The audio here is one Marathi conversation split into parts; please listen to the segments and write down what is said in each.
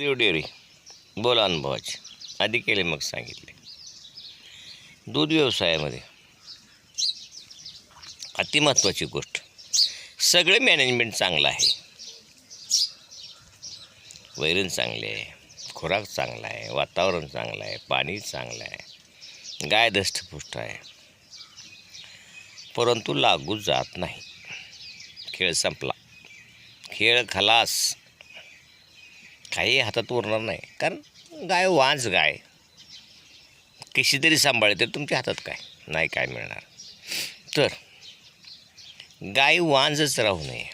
देव डेअरी बोला अनुभवाचे. आधी केले मग सांगितले. दूध व्यवसायामध्ये अतिमहत्त्वाची गोष्ट. सगळे मॅनेजमेंट चांगलं आहे. वैरण चांगले आहे. खुराक चांगला आहे. वातावरण चांगलं आहे. पाणी चांगलं आहे. गाय दष्टपुष्ट आहे. परंतु लागू जात नाही. खेळ संपला. खेळ खलास. काही हातात उरणार नाही. कारण गाय वाज गाय. कशी तरी सांभाळते तर तुमच्या हातात काय? नाही काय मिळणार. तर गाय वांजच राहू नये.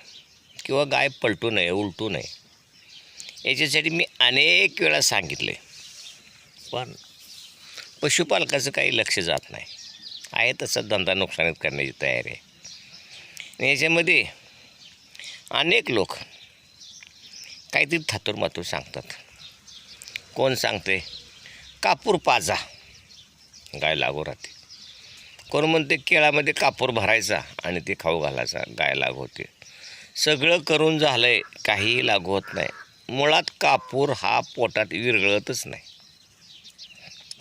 किंवा गाय पलटू नये उलटू नये. याच्यासाठी मी अनेक वेळा सांगितले. पण पशुपालकाचं काही लक्ष जात नाही. आहे तसा धंदा नुकसानीत करण्याची तयारी आहे. याच्यामध्ये अनेक लोक काहीतरी थातूरमातूर सांगतात. कोण सांगते? कापूर पाजा. गाय लागू राहते. कोण म्हणते केळामध्ये कापूर भरायचा आणि ते खाऊ घालायचा गाय लागू होते. सगळं करून झालं आहे काहीही लागू होत नाही. मुळात कापूर हा पोटात विरघळतच नाही.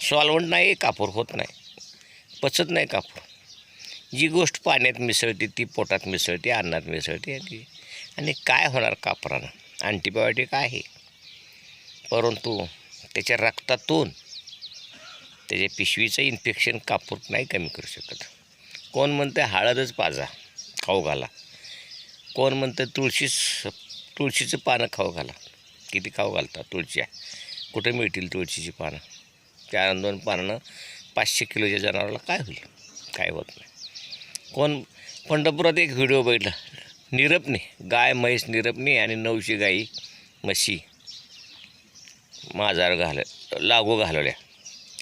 सॉल्वंट नाही कापूर होत नाही. पचत नाही कापूर. जी गोष्ट पाण्यात मिसळते ती पोटात मिसळते अन्नात मिसळते. आणि काय होणार कापरानं? अँटीबायोटिक आहे. परंतु त्याच्या रक्तातून त्याच्या पिशवीचं इन्फेक्शन कापूर नाही कमी करू शकत. कोण म्हणतं हळदच पाजा खाऊ घाला. कोण म्हणतं तुळशीच तुळशीचं पानं खाऊ घाला. किती खाऊ घालतात तुळशी कुठे मिळतील तुळशीची पानं? चार दोन पानं पाचशे किलोच्या जनावराला काय होईल? काय होत नाही. कोण पंढरपुरात एक व्हिडिओ बघितला. निरपणे गाय म्हैस निरपणे आणि नऊशे गाई म्हशी. माझार घाल लागू घालवल्या.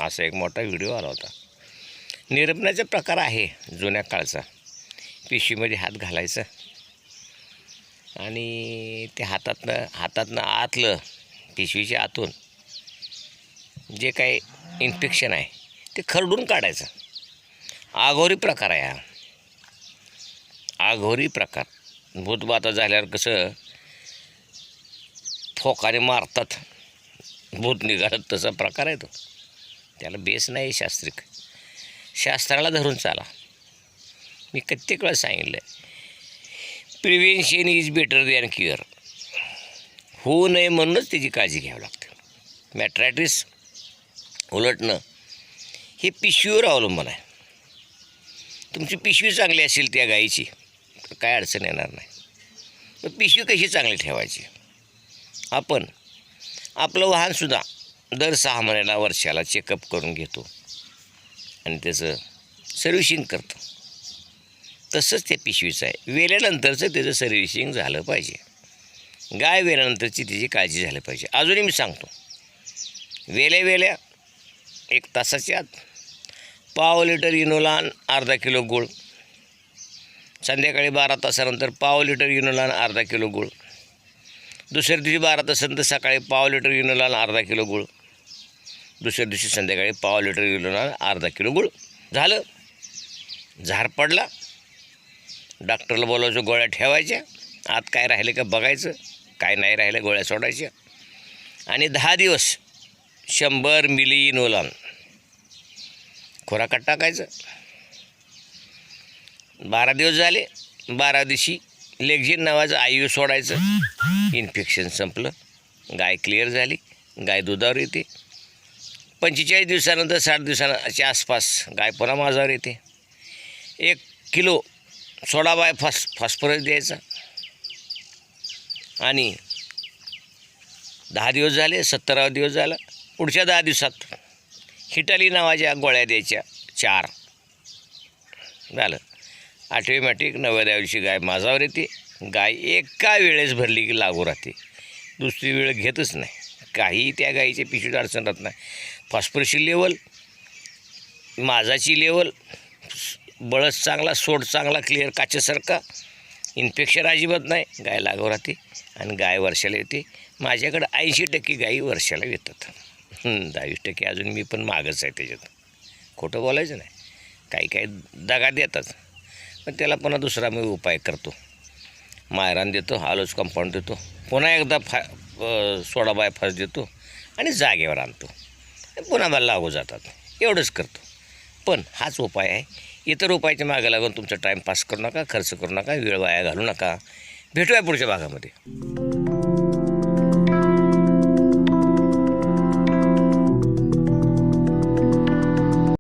असा एक मोठा व्हिडिओ आला होता. निरपण्याचा प्रकार आहे जुन्या काळचा. पिशवीमध्ये हात घालायचं. आणि ते हातातनं हातातनं आतलं पिशवीच्या आतून जे काही इन्फेक्शन आहे ते खरडून काढायचं. आघोरी प्रकार आहे हा. आघोरी प्रकार. भूतबाता झाल्यावर कसं फोकाने मारतात. भूत निघालत तसा प्रकार आहे तो. त्याला बेस नाही शास्त्रिक. शास्त्राला धरून चाला. मी कित्येक वेळा सांगितलं आहे prevention is better than cure. होऊ नये म्हणूनच त्याची काळजी घ्यावी लागते. मॅट्रॅटिस उलटणं हे पिशवीवर अवलंबून आहे. तुमची पिशवी चांगली असेल त्या गाईची. तर काय अडचण येणार नाही. मग पिशवी कशी चांगली ठेवायची? आपण आपलं वाहनसुद्धा दर सहा महिन्याला वर्षाला चेकअप करून घेतो. आणि त्याचं सर्व्हिशिंग करतो. तसंच त्या पिशवीचं आहे. वेल्यानंतरचं त्याचं सर्व्हिसिंग झालं पाहिजे. गाय वेल्यानंतरची त्याची काळजी झाली पाहिजे. अजूनही मी सांगतो. वेल्या वेल्या एक तासाच्या आत पाव लिटर इनोलान अर्धा किलो गुळ संध्याकाळी बारा तासानंतर पाव लिटर इनोलान अर्धा किलो गुळ. दुसऱ्या दिवशी बारा तासानंतर सकाळी पाव लिटर इनोलान अर्धा किलो गुळ. दुसऱ्या दिवशी संध्याकाळी पाव लिटर इनोलान अर्धा किलो गुळ. झालं. झार पडला. डॉक्टरला बोलायचं गोळ्या ठेवायच्या. आत काय राहिलं का बघायचं. काय नाही राहिलं गोळ्या सोडायच्या. आणि दहा दिवस शंभर मिली इनोलान खुराकात टाकायचं. बारा दिवस झाले बारा दिवशी लेक्झिन नावाचं आयू सोडायचं. इन्फेक्शन संपलं गाय क्लिअर झाली गाय दुधावर येते. पंचेचाळीस दिवसानंतर साठ दिवसांच्या आसपास गाय पुन्हा माझावर येते. एक किलो सोडा बाय फॉस फॉस्फरस द्यायचा. आणि दहा दिवस झाले सत्तरावा दिवस झाला पुढच्या दहा दिवसात हिटाली नावाच्या गोळ्या द्यायच्या चार. झालं. ऑटोमॅटिक नव्या दिवशी गाय माझावर येते. गाय एका वेळेस भरली की लागू राहते. दुसरी वेळ घेतच नाही. काही त्या गाईच्या पिशवीत अडचण राहत नाही. फॉस्फरसची लेवल माझाची लेवल बळस चांगला सोड चांगला क्लिअर काचेसारखा इन्फेक्शन अजिबात नाही. गाय लागू राहते आणि गाय वर्षाला येते. माझ्याकडं ऐंशी टक्के गायी वर्षाला येतात. दहावीस टक्के अजून मी पण मागच आहे त्याच्यात. खोटं बोलायचं नाही. काही काही दगा देतात. पण त्याला पुन्हा दुसरा मी उपाय करतो. मायरान देतो आलोच कंपाऊंड देतो. पुन्हा एकदा फा सोडा सोडा बायफास देतो आणि जागेवर आणतो. पुन्हा मला लागू जातात. एवढंच करतो. पण हाच उपाय आहे. इतर उपायाच्या मागे लागून तुमचा टाईमपास करू नका खर्च करू नका वेळ वाया घालू नका. भेटूया पुढच्या भागामध्ये.